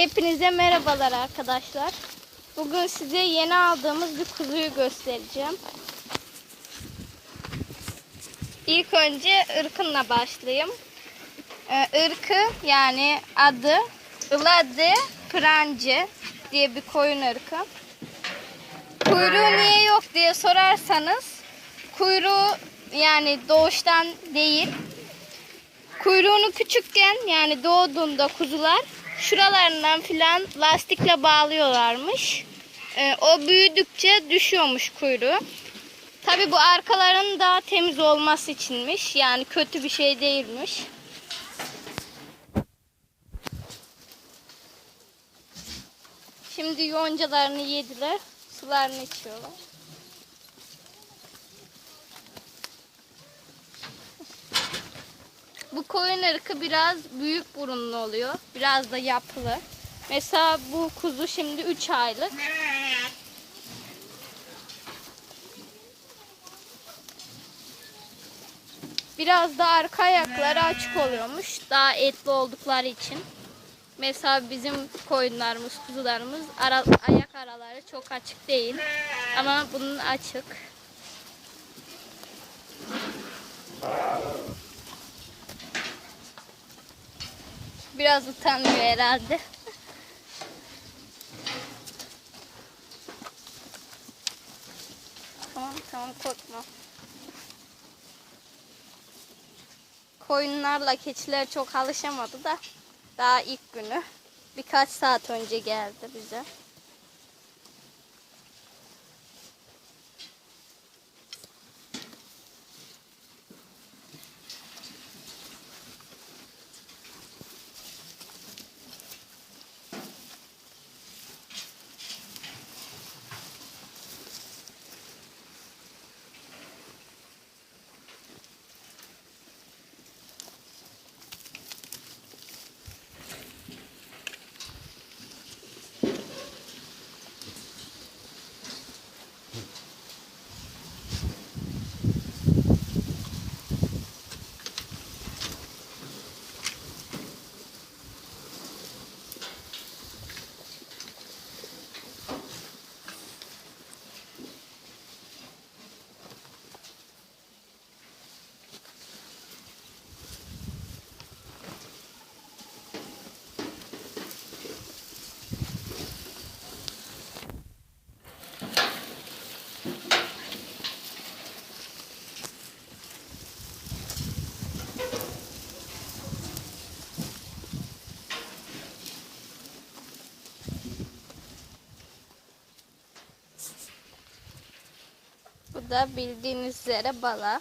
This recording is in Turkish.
Hepinize merhabalar arkadaşlar. Bugün size yeni aldığımız bir kuzuyu göstereceğim. İlk önce ırkınla başlayayım. Ee, ırkı yani adı Ilade Pranci diye bir koyun ırkı. Kuyruğu niye yok diye sorarsanız kuyruğu yani doğuştan değil Kuyruğunu küçükken yani doğduğunda kuzular şuralarından filan lastikle bağlıyorlarmış. Ee, o büyüdükçe düşüyormuş kuyruğu. Tabi bu arkaların da temiz olması içinmiş. Yani kötü bir şey değilmiş. Şimdi yoncalarını yediler. Sularını içiyorlar. Bu koyun ırkı biraz büyük burunlu oluyor. Biraz da yapılı. Mesela bu kuzu şimdi 3 aylık. Biraz da arka ayakları açık oluyormuş. Daha etli oldukları için. Mesela bizim koyunlarımız, kuzularımız ara, ayak araları çok açık değil. Ama bunun açık. Biraz utanıyor herhalde. tamam tamam korkma. Koyunlarla keçiler çok alışamadı da daha ilk günü. Birkaç saat önce geldi bize. Da bildiğiniz üzere bala.